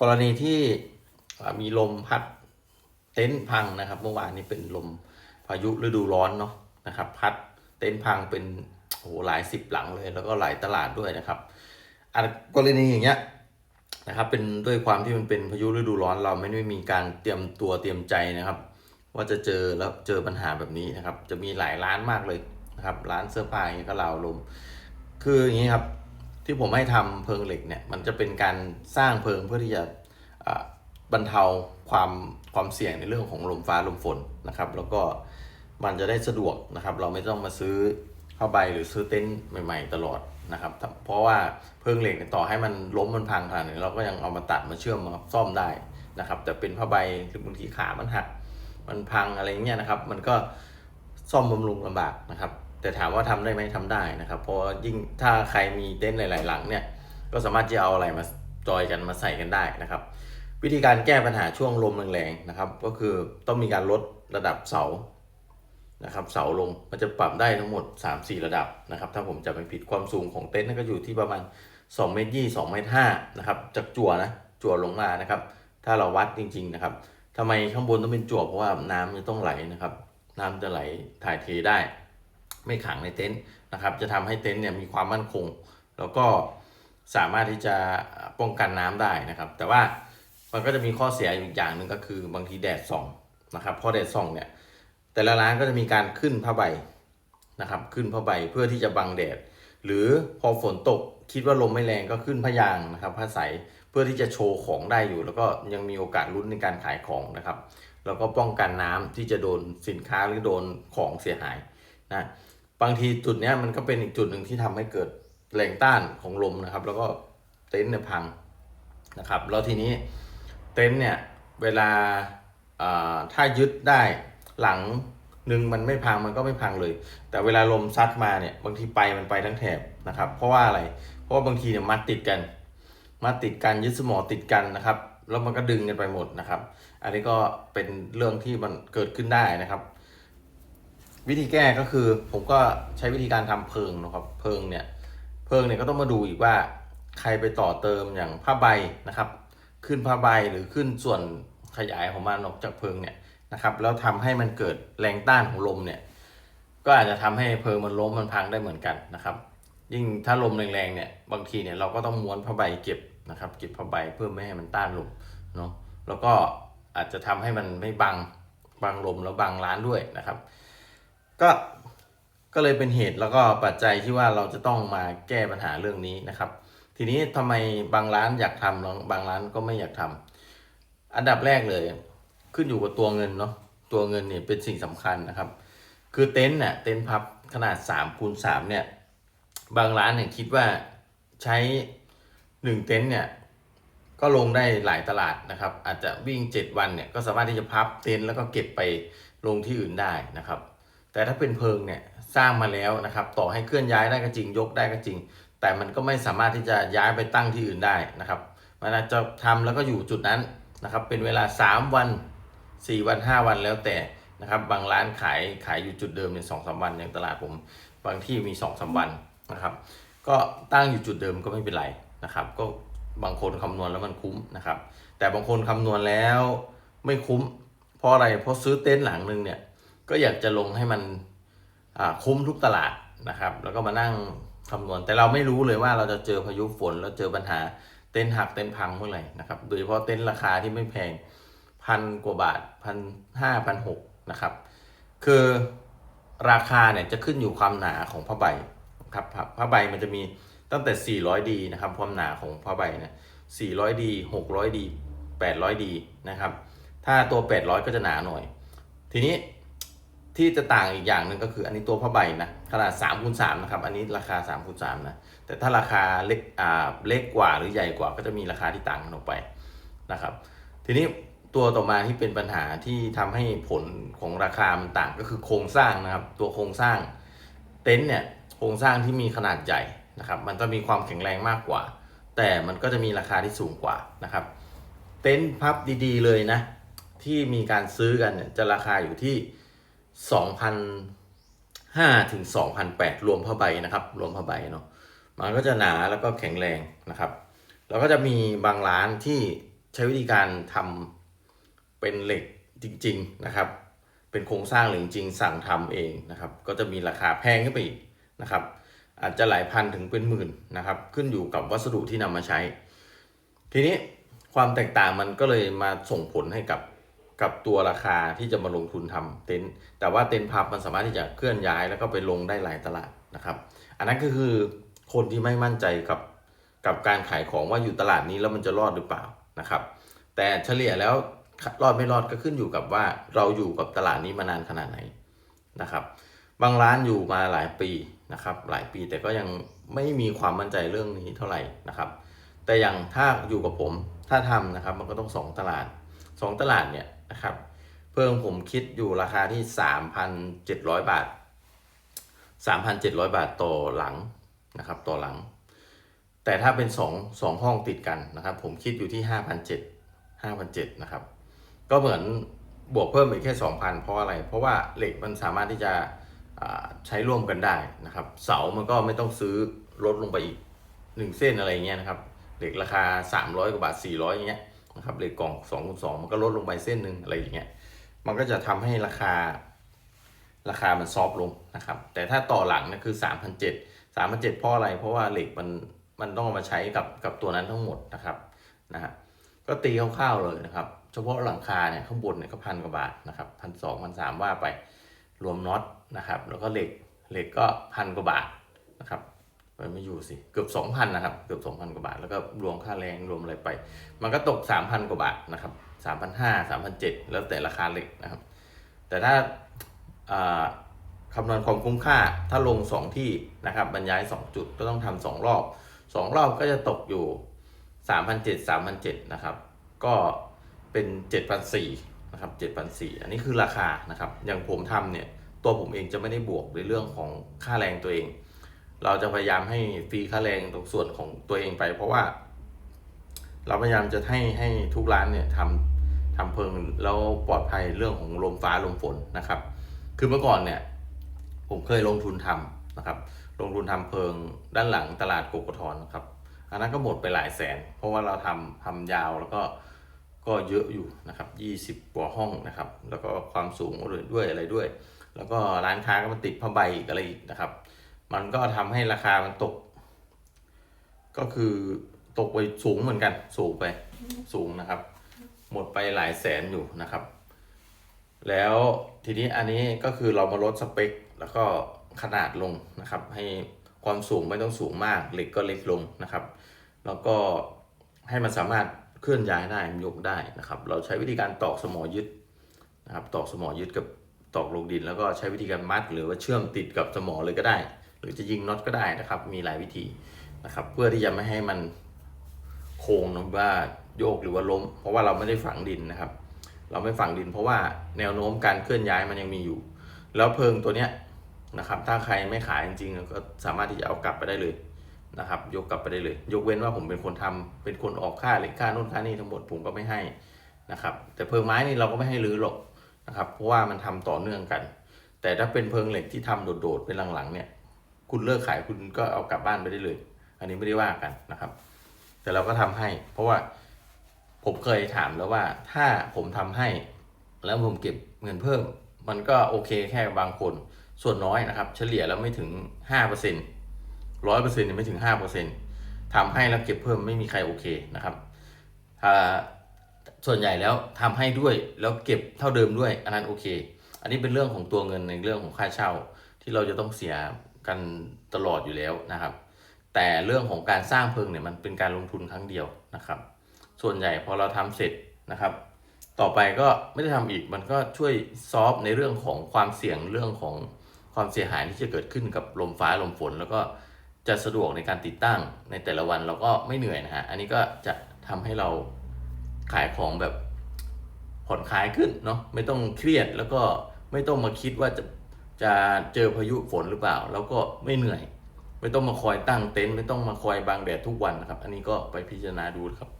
กรณีที่มีลมพัดเต็นท์พังนะครับเมื่อวานนี้เป็นลมพายุฤดูร้อนเนาะนะครับ พัดเต็นท์พังเป็นโอ้โหหลายสิบหลังเลย แล้วก็หลายตลาดด้วยนะครับอะกรณีอย่างเงี้ยนะครับเป็นด้วยความที่มันเป็นพายุฤดูร้อนเราไม่ได้มีการเตรียมตัวเตรียมใจนะครับ ว่าจะเจอแล้วเจอปัญหาแบบนี้นะครับ จะมีหลายร้านมากเลยนะครับ ร้านเสื้อผ้าอย่างเงี้ยก็ราวลม คืออย่างนี้ครับ ที่ผมให้ทำเพลิงเหล็กเนี่ยมันจะเป็นการสร้างเพลิงเพื่อที่จะบรรเทาความความเสี่ยงในเรื่องของลมฟ้าลมฝนนะครับ แล้วก็มันจะได้สะดวกนะครับ เราไม่ต้องมาซื้อผ้าใบหรือซื้อเต็นท์ใหม่ ๆ ตลอดนะครับ เพราะว่าเพลิงเหล็กเนี่ยต่อให้มันล้มมันพังขนาดไหนเราก็ยังเอามาตัดมาเชื่อมมาซ่อมได้นะครับ แต่เป็นผ้าใบหรือบางทีขามันหักมันพังอะไรเงี้ยนะครับ มันก็ซ่อมบำรุงลำบากนะครับ แต่ถามว่าทำได้ไหมทำได้นะครับ เพราะว่ายิ่งถ้าใครมีเต็นท์หลาย ๆ หลังเนี่ย ก็สามารถจะเอาอะไรมาจอยกันมาใส่กันได้นะครับ วิธีการแก้ปัญหาช่วงลมแรงๆนะครับ ก็คือต้องมีการลดระดับเสานะครับ เสาลงมันจะปรับได้ทั้งหมด 3-4 ระดับนะครับ ถ้าผมจะไม่ผิดความสูงของเต็นท์นั่นก็อยู่ที่ประมาณ2เมตรยี่2เมตร5นะครับจากจั่วนะจั่วลงมานะครับ ถ้าเราวัดจริง ๆ นะครับทำไมข้างบนต้องเป็นจั่วเพราะว่าน้ำจะต้องไหลนะครับ น้ำจะไหลถ่ายเทได้ ไม่ขังในเต็นท์นะครับ จะทำให้เต็นท์เนี่ยมีความมั่นคง แล้วก็สามารถที่จะป้องกันน้ำได้นะครับ แต่ว่ามันก็จะมีข้อเสียอยู่อย่างหนึ่งก็คือบางทีแดดส่องนะครับพอแดดส่องเนี่ยแต่ละร้านก็จะมีการขึ้นผ้าใบนะครับ ขึ้นผ้าใบเพื่อที่จะบังแดด หรือพอฝนตกคิดว่าลมไม่แรงก็ขึ้นผ้ายางนะครับผ้าใสเพื่อที่จะโชว์ของได้อยู่ แล้วก็ยังมีโอกาสลุ้นในการขายของนะครับ แล้วก็ป้องกันน้ำที่จะโดนสินค้าหรือโดนของเสียหายนะ บางทีจุดนี้มันก็เป็นอีกจุดหนึ่งที่ทำให้เกิดแรงต้านของลมนะครับ แล้วก็เต็นท์เนี่ยพังนะครับ แล้วทีนี้เต็นท์เนี่ยเวลาาถ้ายึดได้หลังหนึ่งมันไม่พังมันก็ไม่พังเลย แต่เวลาลมซัดมาเนี่ยบางทีไปมันไปทั้งแถบนะครับ เพราะว่าอะไร เพราะว่าบางทีเนี่ยมัดติดกันมัดติดกันยึดสมอติดกันนะครับ แล้วมันก็ดึงกันไปหมดนะครับ อันนี้ก็เป็นเรื่องที่มันเกิดขึ้นได้นะครับ วิธีแก้ก็คือผมก็ใช้วิธีการทำเพิงนะครับ เพิงเนี่ย เพิงเนี่ยก็ต้องมาดูอีกว่าใครไปต่อเติมอย่างผ้าใบนะครับ ขึ้นผ้าใบหรือขึ้นส่วนขยายของมันออกจากเพิงเนี่ยนะครับ แล้วทำให้มันเกิดแรงต้านของลมเนี่ย ก็อาจจะทำให้เพิงมันล้มมันพังได้เหมือนกันนะครับ ยิ่งถ้าลมแรงๆเนี่ย บางทีเนี่ยเราก็ต้องม้วนผ้าใบเก็บนะครับ เก็บผ้าใบเพื่อไม่ให้มันต้านลมเนาะ แล้วก็อาจจะทำให้มันไม่บังบังลมแล้วบังร้านด้วยนะครับ ก็ก็เลยเป็นเหตุแล้วก็ปัจจัยที่ว่าเราจะต้องมาแก้ปัญหาเรื่องนี้นะครับ ทีนี้ทำไมบางร้านอยากทำบางร้านก็ไม่อยากทำอันดับแรกเลย ขึ้นอยู่กับตัวเงินเนาะตัวเงินเนี่ยเป็นสิ่งสำคัญนะครับ คือเต็นท์เนี่ยเต็นท์พับขนาด3คูณ3เนี่ยบางร้านเนี่ยคิดว่าใช้หนึ่งเต็นท์เนี่ยก็ลงได้หลายตลาดนะครับ อาจจะวิ่ง 7 วันเนี่ยก็สามารถที่จะพับเต็นท์แล้วก็เก็บไปลงที่อื่นได้นะครับ แต่ถ้าเป็นเพิงเนี่ยสร้างมาแล้วนะครับ ต่อให้เคลื่อนย้ายได้ก็จริงยกได้ก็จริง แต่มันก็ไม่สามารถที่จะย้ายไปตั้งที่อื่นได้นะครับมันอาจจะทำแล้วก็อยู่จุดนั้นนะครับ เป็นเวลา 3 วัน 4 วัน 5 วันแล้วแต่นะครับ บางร้านขายขายอยู่จุดเดิมเนี่ยสองสามวันอย่างตลาดผม บางที่มี2อสาวันนะครับ ก็ตั้งอยู่จุดเดิมก็ไม่เป็นไรนะครับ ก็บางคนคำนวณแล้วมันคุ้มนะครับ แต่บางคนคำนวณแล้วไม่คุ้ม เพราะอะไรเพราะซื้อเต็นท์หลังหนึ่งเนี่ย ก็อยากจะลงให้มันคุ้มทุกตลาดนะครับ แล้วก็มานั่งคำนวณแต่เราไม่รู้เลยว่าเราจะเจอพายุฝนแล้วเจอปัญหาเต็นหักเต็นพังเมื่อไหร่นะครับโดยเฉพาะเต็นราคาที่ไม่แพงพันกว่าบาทพันห้าพันหกนะครับ คือราคาเนี่ยจะขึ้นอยู่ความหนาของผ้าใบครับผ้าผ้าใบมันจะมีตั้งแต่ 400ดีนะครับความหนาของผ้าใบเนี่ย400ดี600ดี800ดีนะครับ ถ้าตัว 800 ก็จะหนาหน่อย ทีนี้ ที่จะต่างอีกอย่างหนึ่งก็คืออันนี้ตัวผ้าใบนะขนาด3คูณ3นะครับอันนี้ราคา3คูณ3นะแต่ถ้าราคาเล็กอ่าเล็กกว่าหรือใหญ่กว่าก็จะมีราคาที่ต่างกันออกไปนะครับ ทีนี้ตัวต่อมาที่เป็นปัญหาที่ทำให้ผลของราคามันต่างก็คือโครงสร้างนะครับ ตัวโครงสร้างเต็นท์เนี่ยโครงสร้างที่มีขนาดใหญ่นะครับมันจะมีความแข็งแรงมากกว่า แต่มันก็จะมีราคาที่สูงกว่านะครับ เต็นท์พับดีๆเลยนะที่มีการซื้อกันเนี่ยจะราคาอยู่ที่ 2,500ถึง2,800รวมผ้าใบนะครับ รวมผ้าใบเนาะมันก็จะหนาแล้วก็แข็งแรงนะครับ แล้วก็จะมีบางร้านที่ใช้วิธีการทำเป็นเหล็กจริง ๆนะครับ เป็นโครงสร้างเหล็กจริงสั่งทำเองนะครับ ก็จะมีราคาแพงขึ้นไปอีกนะครับ อาจจะหลายพันถึงเป็นหมื่นนะครับ ขึ้นอยู่กับวัสดุที่นำมาใช้ ทีนี้ความแตกต่างมันก็เลยมาส่งผลให้กับ กับตัวราคาที่จะมาลงทุนทำเต็นท์แต่ว่าเต็นท์พับมันสามารถที่จะเคลื่อนย้ายแล้วก็ไปลงได้หลายตลาดนะครับ อันนั้นก็คือคนที่ไม่มั่นใจกับกับการขายของว่าอยู่ตลาดนี้แล้วมันจะรอดหรือเปล่านะครับ แต่เฉลี่ยแล้วรอดไม่รอดก็ขึ้นอยู่กับว่าเราอยู่กับตลาดนี้มานานขนาดไหนนะครับ บางร้านอยู่มาหลายปีนะครับ หลายปีแต่ก็ยังไม่มีความมั่นใจเรื่องนี้เท่าไหร่นะครับ แต่อย่างถ้าอยู่กับผมถ้าทำนะครับ มันก็ต้องสองตลาด สองตลาดเนี่ยนะครับ เพิ่งผมคิดอยู่ราคาที่ 3,700 บาท 3,700 บาทต่อหลังนะครับต่อหลัง แต่ถ้าเป็น2 2ห้องติดกันนะครับ ผมคิดอยู่ที่ 5,700 5,700นะครับ ก็เหมือนบวกเพิ่มอีกแค่ 2,000 เพราะอะไร เพราะว่าเหล็กมันสามารถที่จะใช้ร่วมกันได้นะครับ เสามันก็ไม่ต้องซื้อลดลงไปอีก 1 เส้นอะไรเงี้ยนะครับ เหล็กราคา 300 กว่าบาท 400อย่างเงี้ย นะครับเหล็กกล่อง2คูณ2มันก็ลดลงไปเส้นหนึ่งอะไรอย่างเงี้ยมันก็จะทำให้ราคาราคามันซอฟต์ลงนะครับ แต่ถ้าต่อหลังเนี่ยคือ 3,700 3,700เพราะอะไร เพราะว่าเหล็กมันมันต้องเอามาใช้กับกับตัวนั้นทั้งหมดนะครับนะฮะก็ตีคร่าวๆเลยนะครับ เฉพาะหลังคาเนี่ยข้างบนเนี่ยก็พันกว่าบาทนะครับพันสองพันสามว่าไปรวมน็อตนะครับ แล้วก็เหล็กเหล็กก็พันกว่าบาทนะครับ ไปไม่อยู่สิ เกือบสองพันนะครับ เกือบสองพันกว่าบาท แล้วก็รวมค่าแรงรวมอะไรไป มันก็ตกสามพันกว่าบาทนะครับสามพันห้าสามพันเจ็ดแล้วแต่ราคาเหล็กนะครับ แต่ถ้าคำนวณความคุ้มค่าถ้าลง 2 ที่นะครับบรรยาย 2 จุดก็ต้องทำสองรอบ 2 รอบก็จะตกอยู่ 3,700 3,700 นะครับ ก็เป็น 7,400 นะครับ 7,400 อันนี้คือราคานะครับ อย่างผมทำเนี่ย ตัวผมเองจะไม่ได้บวกในเรื่องของค่าแรงตัวเอง เราจะพยายามให้ฟรีค่าแรงตรงส่วนของตัวเองไป เพราะว่า เราพยายามจะให้ให้ทุกร้านเนี่ยทำทำเพิงแล้วปลอดภัยเรื่องของลมฟ้าลมฝนนะครับ คือเมื่อก่อนเนี่ยผมเคยลงทุนทำนะครับ ลงทุนทำเพิงด้านหลังตลาดโกกทอนครับอันนั้นก็หมดไปหลายแสน เพราะว่าเราทำทำยาวแล้วก็ก็เยอะอยู่นะครับยี่สิบกว่าห้องนะครับ แล้วก็ความสูงด้วยอะไรด้วย แล้วก็ร้านค้าก็มาติดผ้าใบอะไรอีกนะครับ มันก็ทำให้ราคามันตก ก็คือตกไปสูงเหมือนกัน สูงไป สูงนะครับ หมดไปหลายแสนอยู่นะครับ แล้วทีนี้อันนี้ก็คือเรามาลดสเปค แล้วก็ขนาดลงนะครับ ให้ความสูงไม่ต้องสูงมากเหล็กก็เล็กลงนะครับ แล้วก็ให้มันสามารถเคลื่อนย้ายได้ยกได้นะครับ เราใช้วิธีการตอกสมอยึดนะครับ ตอกสมอยึดกับตอกลงดิน แล้วก็ใช้วิธีการมัด หรือว่าเชื่อมติดกับสมอเลยก็ได้ หรือจะยิงน็อตก็ได้นะครับ มีหลายวิธีนะครับ เพื่อที่จะไม่ให้มันโค้งหรือว่าโยกหรือว่าล้ม เพราะว่าเราไม่ได้ฝังดินนะครับ เราไม่ฝังดินเพราะว่าแนวโน้มการเคลื่อนย้ายมันยังมีอยู่ แล้วเพิงตัวเนี้ยนะครับ ถ้าใครไม่ขายจริงๆก็สามารถที่จะเอากลับไปได้เลยนะครับ ยกกลับไปได้เลย ยกเว้นว่าผมเป็นคนทำเป็นคนออกค่าเหล็กค่านู่นค่านี่ทั้งหมดผมก็ไม่ให้นะครับ แต่เพิงไม้นี่เราก็ไม่ให้รื้อหรอกนะครับ เพราะว่ามันทำต่อเนื่องกัน แต่ถ้าเป็นเพิงเหล็กที่ทำโดดๆเป็นหลังๆเนี่ย คุณเลิกขายคุณก็เอากลับบ้านไปได้เลย อันนี้ไม่ได้ว่ากันนะครับ แต่เราก็ทำให้ เพราะว่าผมเคยถามแล้วว่าถ้าผมทำให้ แล้วผมเก็บเงินเพิ่ม มันก็โอเคแค่บางคน ส่วนน้อยนะครับ เฉลี่ยแล้วไม่ถึงห้าเปอร์เซ็นต์ร้อยเปอร์เซ็นต์ไม่ถึงห้าเปอร์เซ็นต์ทำให้แล้วเก็บเพิ่มไม่มีใครโอเคนะครับถ้าส่วนใหญ่แล้วทำให้ด้วยแล้วเก็บเท่าเดิมด้วยอันนั้นโอเค อันนี้เป็นเรื่องของตัวเงินในเรื่องของค่าเช่าที่เราจะต้องเสีย กันตลอดอยู่แล้วนะครับ แต่เรื่องของการสร้างเพิงเนี่ยมันเป็นการลงทุนครั้งเดียวนะครับ ส่วนใหญ่พอเราทำเสร็จนะครับ ต่อไปก็ไม่ได้ทำอีกมันก็ช่วยซอฟในเรื่องของความเสี่ยงเรื่องของความเสียหายที่จะเกิดขึ้นกับลมฟ้าลมฝน แล้วก็จะสะดวกในการติดตั้งในแต่ละวันเราก็ไม่เหนื่อยนะฮะอันนี้ก็จะทำให้เราขายของแบบผ่อนคลายขึ้นเนาะไม่ต้องเครียดแล้วก็ไม่ต้องมาคิดว่าจะ จะเจอพายุฝนหรือเปล่า แล้วก็ไม่เหนื่อย ไม่ต้องมาคอยตั้งเต็นท์ไม่ต้องมาคอยบังแดดทุกวันนะครับ อันนี้ก็ไปพิจารณาดูครับ